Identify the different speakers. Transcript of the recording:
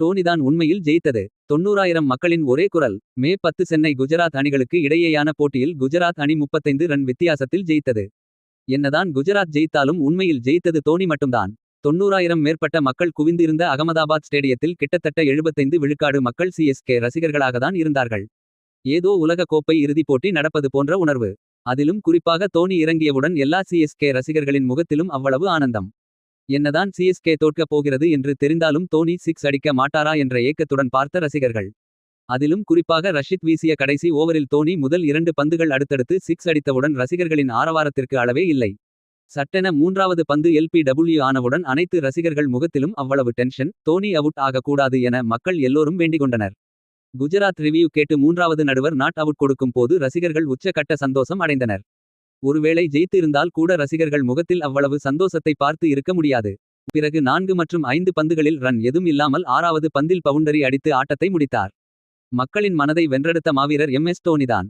Speaker 1: டோனிதான் உண்மையில் ஜெயித்தது. தொண்ணூறாயிரம் மக்களின் ஒரே குரல் மே பத்து சென்னை குஜராத் அணிகளுக்கு இடையேயான போட்டியில் குஜராத் அணி 35 ரன் வித்தியாசத்தில் ஜெயித்தது. என்னதான் குஜராத் ஜெயித்தாலும் உண்மையில் ஜெயித்தது தோனி மட்டும்தான். தொண்ணூறாயிரம் மேற்பட்ட மக்கள் குவிந்திருந்த அகமதாபாத் ஸ்டேடியத்தில் கிட்டத்தட்ட 75 விழுக்காடு மக்கள் சிஎஸ்கே ரசிகர்களாகத்தான் இருந்தார்கள். ஏதோ உலக கோப்பை இறுதிப் போட்டி நடப்பது போன்ற உணர்வு. அதிலும் குறிப்பாக தோனி இறங்கியவுடன் எல்லா சிஎஸ்கே ரசிகர்களின் முகத்திலும் அவ்வளவு ஆனந்தம். என்னதான் சிஎஸ்கே தோற்கப் போகிறது என்று தெரிந்தாலும் தோனி சிக்ஸ் அடிக்க மாட்டாரா என்ற ஏக்கத்துடன் பார்த்த ரசிகர்கள். அதிலும் குறிப்பாக ரஷித் வீசிய கடைசி ஓவரில் தோனி முதல் இரண்டு பந்துகள் அடுத்தடுத்து சிக்ஸ் அடித்தவுடன் ரசிகர்களின் ஆரவாரத்திற்கு அளவே இல்லை. சட்டென மூன்றாவது பந்து எல்பி டபிள்யூ ஆனவுடன் அனைத்து ரசிகர்கள் முகத்திலும் அவ்வளவு டென்ஷன் தோனி அவுட் ஆகக்கூடாது என மக்கள் எல்லோரும் வேண்டிக்கொண்டனர். குஜராத் ரிவ்யூ கேட்டு மூன்றாவது நடுவர் நாட் அவுட் கொடுக்கும் போது ரசிகர்கள் உச்சக்கட்ட சந்தோஷம் அடைந்தனர். ஒருவேளை ஜெயித்திருந்தால் கூட ரசிகர்கள் முகத்தில் அவ்வளவு சந்தோஷத்தை பார்த்து இருக்க முடியாது. பிறகு நான்கு மற்றும் ஐந்து பந்துகளில் ரன் எதுவும் இல்லாமல் ஆறாவது பந்தில் பவுண்டரி அடித்து ஆட்டத்தை முடித்தார். மக்களின் மனதை வென்றெடுத்த மாவீரர் எம் எஸ் தோனிதான்.